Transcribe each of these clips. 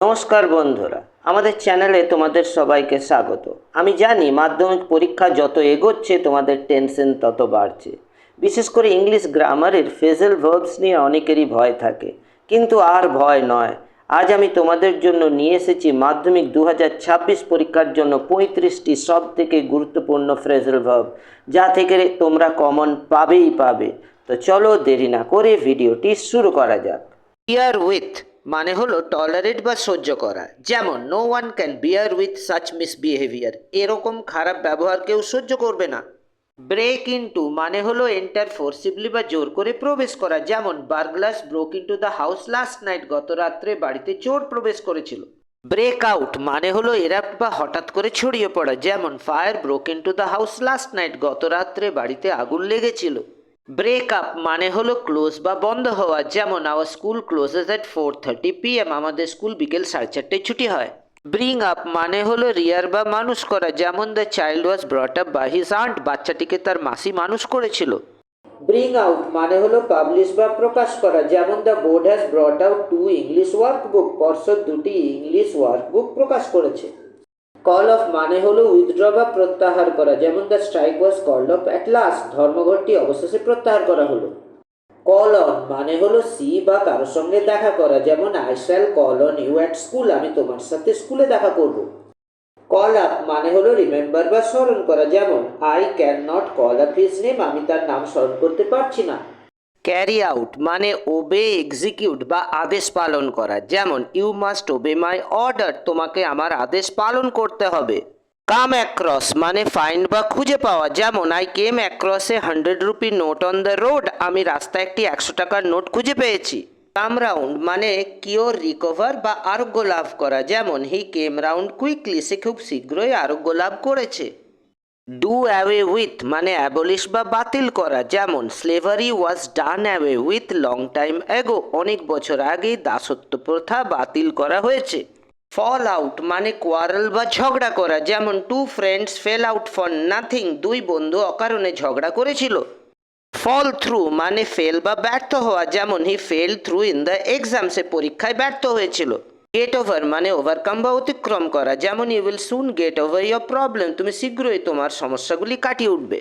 নমস্কার বন্ধুরা, আমাদের চ্যানেলে তোমাদের সবাইকে স্বাগত। আমি জানি মাধ্যমিক পরীক্ষা যত এগোচ্ছে তোমাদের টেনশন তত বাড়ছে। বিশেষ করে ইংলিশ গ্রামারের ফেজেল ভার্বস নিয়ে অনেকেরই ভয় থাকে। কিন্তু আর ভয় নয়। আজ আমি তোমাদের জন্য নিয়ে এসেছি মাধ্যমিক দু হাজার ছাব্বিশ পরীক্ষার জন্য পঁয়ত্রিশটি সব থেকে গুরুত্বপূর্ণ ফ্রেজেল ভার্ব, যা থেকে তোমরা কমন পাবেই পাবে। তো চলো দেরি না করে ভিডিওটি শুরু করা যাক। বিয়ার উইথ মানে হলো টলারেট বা সহ্য করা। যেমন no one can bear with such misbehaviour এরকম খারাপ ব্যবহার কেউ সহ্য করবে না। ব্রেক ইনটু মানে হলো এন্টার ফোর্সিবলি বা জোর করে প্রবেশ করা। যেমন burglars broke into the house last night গত রাত্রে বাড়িতে চোর প্রবেশ করেছিল। ব্রেক আউট মানে হলো এরাপ্ট বা হঠাৎ করে ছড়িয়ে পড়া। যেমন fire broke into the house last night গত রাত্রে বাড়িতে আগুন লেগেছিল। ব্রেক আপ মানে হলো ক্লোজ বা বন্ধ হওয়া, যেমন our school closes at four thirty PM আমাদের স্কুল বিকেল সাড়ে চারটায় ছুটি হয়। ব্রিং আপ মানে হলো রিয়ার বা মানুষ করা, যেমন the child was brought up by his aunt বাচ্চাটিকে তার মাসি মানুষ করেছিল। ব্রিং আউট মানে হলো পাবলিশ বা প্রকাশ করা, যেমন the board has brought out two English workbook পর্ষদ দুটি ইংলিশ ওয়ার্কবুক প্রকাশ করেছে। কল অফ মানে হলো উইথড্র বা প্রত্যাহার করা। যেমন the strike was called off at last ধর্মঘটটি অবশেষে প্রত্যাহার করা হলো। কল অন মানে হলো সি বা কারোর সঙ্গে দেখা করা। যেমন I shall call on you at school আমি তোমার সাথে স্কুলে দেখা করব। কল আপ মানে হলো রিমেম্বার বা স্মরণ করা। যেমন I can not call up his name আমি তার নাম স্মরণ করতে পারছি না। ক্যারি আউট মানে ওবে এক্সিকিউট বা আদেশ পালন করা। যেমন you must obey my order তোমাকে আমার আদেশ পালন করতে হবে। কাম অ্যাক্রস মানে ফাইন্ড বা খুঁজে পাওয়া। যেমন I came across a hundred rupee note on the road আমি রাস্তায় একটি একশো টাকার নোট খুঁজে পেয়েছি। কাম রাউন্ড মানে কিওর রিকভার বা আরোগ্য লাভ করা। যেমন হি কেম রাউন্ড কুইকলি সে খুব শীঘ্রই আরোগ্য লাভ করেছে। ডু অ্যাওয়ে উইথ মানে অ্যাবলিশ বা বাতিল করা। যেমন slavery was done away with long time ago অনেক বছর আগেই দাসত্ব প্রথা বাতিল করা হয়েছে। ফল আউট মানে কোয়ারেল বা ঝগড়া করা। যেমন two friends fell out for nothing দুই বন্ধু অকারণে ঝগড়া করেছিল। ফল থ্রু মানে ফেল বা ব্যর্থ হওয়া। যেমন he fell through in the এক্সামসে পরীক্ষায় ব্যর্থ হয়েছিল। গেট ওভার মানে ওভারকাম বা অতিক্রম করা। যেমন you will soon get over your problem তুমি শীঘ্রই তোমার সমস্যাগুলি কাটিয়ে উঠবে।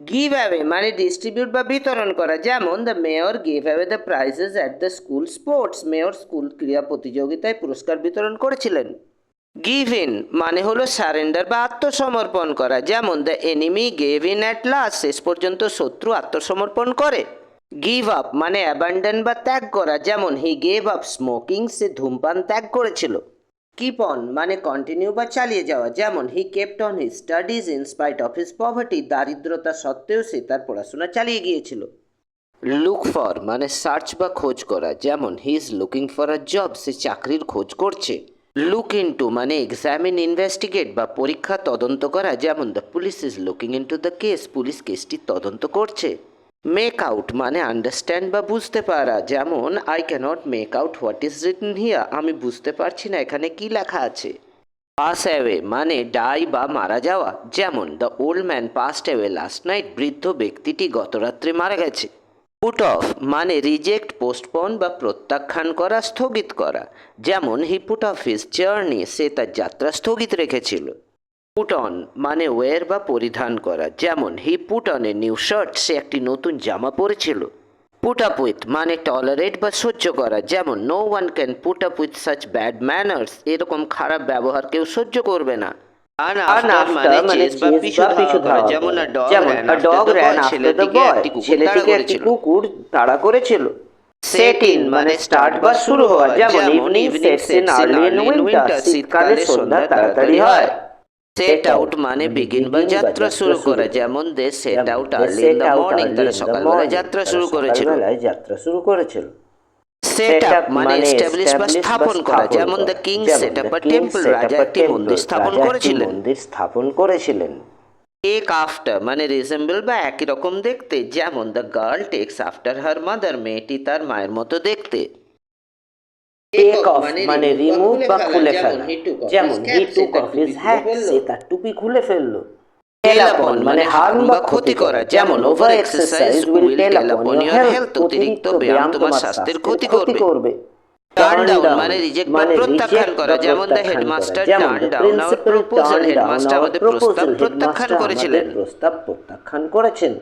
গিভ অ্যাওয়ে মানে ডিস্ট্রিবিউট বা বিতরণ করা। যেমন the mayor give away the prizes at the school sports mayor school ক্রীড়া প্রতিযোগিতায় পুরস্কার বিতরণ করেছিলেন। গিভ ইন মানে হলো সারেন্ডার বা আত্মসমর্পণ করা। যেমন the enemy gave in at last শেষ পর্যন্ত শত্রু আত্মসমর্পণ করে। গিভ আপ মানে অ্যাবান্ডন বা ত্যাগ করা, যেমন হি গেভ আপ স্মোকিং সে ধূমপান ত্যাগ করেছিল। কিপ অন মানে কন্টিনিউ বা চালিয়ে যাওয়া, যেমন he kept on his studies in spite of his poverty দারিদ্রতা সত্ত্বেও সে তার পড়াশোনা চালিয়ে গিয়েছিল। লুক ফর মানে সার্চ বা খোঁজ করা, যেমন he is looking for a job সে চাকরির খোঁজ করছে। লুক ইনটু মানে এক্সামিন ইনভেস্টিগেট বা পরীক্ষা তদন্ত করা, যেমন the police is looking into the case police কেসটি তদন্ত করছে। মেক আউট মানে আন্ডারস্ট্যান্ড বা বুঝতে পারা। যেমন I cannot make out what is written here আমি বুঝতে পারছি না এখানে কি লেখা আছে। পাস অ্যাওয়ে মানে ডাই বা মারা যাওয়া। যেমন the old man passed away last night বৃদ্ধ ব্যক্তিটি গতরাত্রে মারা গেছে। পুট অফ মানে রিজেক্ট পোস্টপন বা প্রত্যাখ্যান করা, স্থগিত করা। যেমন he put off his journey সে তার যাত্রা স্থগিত রেখেছিল। পুট অন মানে ওয়ের বা পরিধান করা। যেমন he put on a new shirt সে একটি নতুন জামা পরেছিল। পুট আপ উইথ মানে টলারেট বা সহ্য করা। যেমন no one can put up with such bad manners এরকম খারাপ ব্যবহার কেউ সহ্য করবে না। মানে। যেমন ছেলেটিকে একটি কুকুর তাড়া করেছিল। সেট ইন মানে স্টার্ট বা শুরু হওয়া। যেমন evening sets in early in winter শীতকালে সন্ধ্যা তাড়াতাড়ি হয়। সেট আউট মানে বিগিন বা যাত্রা শুরু করা। যেমন they set out early in the morning তারা সকালবেলা যাত্রা শুরু করেছিল। যাত্রা শুরু করেছিল। সেট আপ মানে এস্টাবলিশ বা স্থাপন করা। যেমন the king set up a temple রাজা একটি মন্দির স্থাপন করেছিলেন। মন্দির স্থাপন করেছিলেন। টেক আফটার মানে রিজেম্বল বা একই রকম দেখতে। যেমন the girl takes after her mother মেয়েটি তার মায়ের মতো দেখতে। টেক অফ মানে রিমুভ বা খুলে ফেলা। যেমন he took off his hat সে তার টুপি খুলে ফেলল। টেল আপন মানে হার্ম বা ক্ষতি করা। যেমন over exercise will tell upon your health অতিরিক্ত ব্যায়াম তোমার স্বাস্থ্যের ক্ষতি করবে। করবে। টার্ন ডাউন মানে রিজেক্ট বা প্রত্যাখ্যান করা। যেমন the headmaster turn down our proposal headmaster আমাদের প্রস্তাব প্রত্যাখ্যান করেছিলেন। প্রস্তাব প্রত্যাখ্যান করেছেন।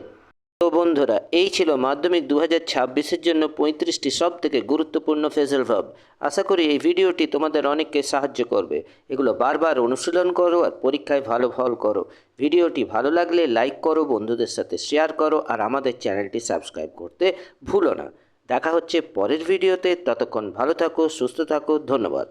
তো বন্ধুরা, এই ছিল মাধ্যমিক দু হাজার ছাব্বিশের জন্য পঁয়ত্রিশটি সব থেকে গুরুত্বপূর্ণ ফেজেল ভাব। আশা করি এই ভিডিওটি তোমাদের অনেককে সাহায্য করবে। এগুলো বারবার অনুশীলন করো আর পরীক্ষায় ভালো ফল করো। ভিডিওটি ভালো লাগলে লাইক করো, বন্ধুদের সাথে শেয়ার করো আর আমাদের চ্যানেলটি সাবস্ক্রাইব করতে ভুলো না। দেখা হচ্ছে পরের ভিডিওতে। ততক্ষণ ভালো থাকো, সুস্থ থাকো, ধন্যবাদ।